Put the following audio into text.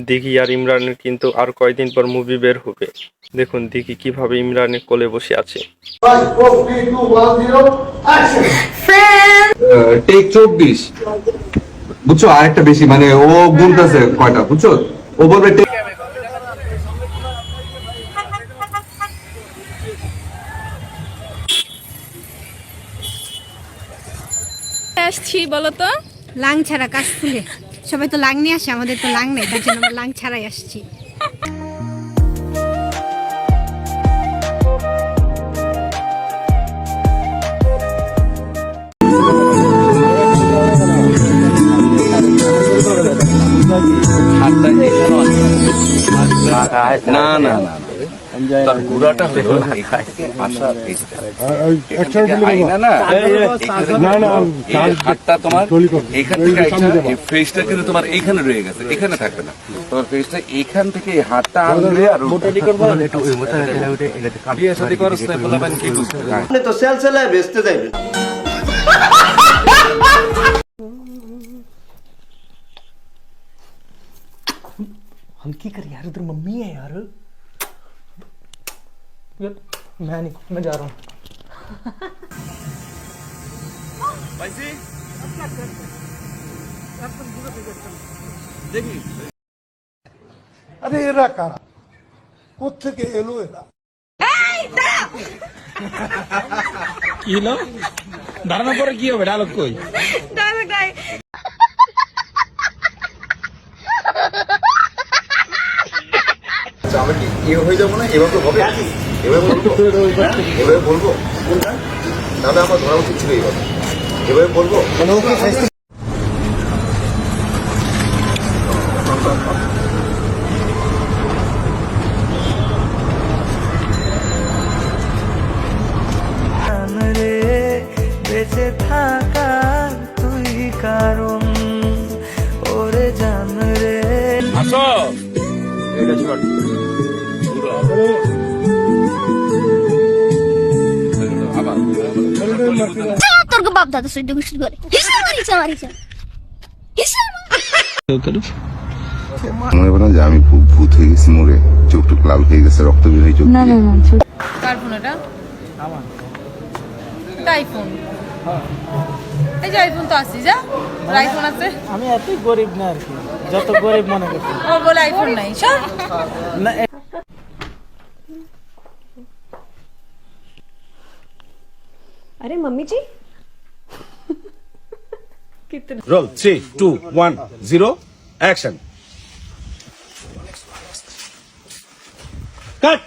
দিঘি আর ইমরানের কিন্তু আর কয়দিন পর মুভি বের হবে। দেখুন দিঘি কীভাবে ইমরানের কোলে বসে আছে! টেক চব্বিশ। বুঝছ? আরেকটা বেশি মানে ও গুনতেছে কয়টা বুঝছ? ও বলবে আসছি বলো তো? লাং ছাড়া কাশ ফুলে সবাই তো লাং নিয়ে আসে, আমাদের তো লাং নেই, তার জন্য আমরা লাং ছাড়াই আসছি। না না না তার গুড়াটা হলো এখান হাতটা তোমার এখান থেকে ফেসটা কিন্তু তোমার এইখানে রয়ে গেছে এখানে থাকবে না। তোমার ফেসটা এইখান থেকে হাতটা আর তো সেল সেলায় বেচতে की कर यार उधर मम्मी है यार यार मैं नहीं मैं जा रहा हूँ আরে এরা কারা কোথেকে এলো এরা কি হলো দাঁড়ানোর পরে কি হবে ডায়লগ কই আমরা কি ইয়ে হয়ে যাব না? এভাবে হবে। এভাবে বলব। এভাবে বলব। তাহলে আমার ধরা উচিত ছিল এইভাবে এভাবে বলব। বাপ দাদা সৈন্য গোষ্ঠী করে হিসাব মারিছে মারিছে হিসাব মনে করেন যে আমি ভূ- ভূত হয়ে গেছি মরে চোখ টুক লাল হয়ে গেছে রক্ত বের হয়ে চোখ দিয়ে। কার ফোন এটা এটা আইফোন এই যে আইফোন তো আসছি যা ওর আইফোন আছে আমি এতই গরিব না আর কি যত গরিব মনে করছি ও বলে আইফোন নাই সব না अरे मम्मी जी roll three two one zero action cut